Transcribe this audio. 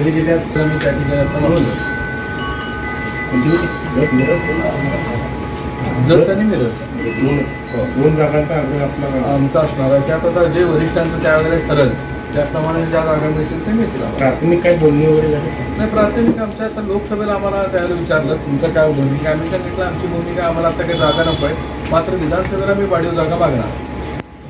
सांगली जिल्ह्यात मी त्या ठिकाणी मिरज म्हणजे हो. दोन जागांचा आग्रह असणार आमचा असणार आहे त्यात आता जे वरिष्ठांचं त्या वगैरे ठरल त्याप्रमाणे ज्या जागा मिळतील ते मिळतील प्राथमिक काय बोलणी वगैरे नाही प्राथमिक आमच्या आता लोकसभेला आम्हाला त्यावेळेला विचारलं तुमचं काय भूमिका आम्ही सांगितलं आमची भूमिका आम्हाला आता काही जागा नको आहे मात्र विधानसभेला मी वाढीव जागा मागणार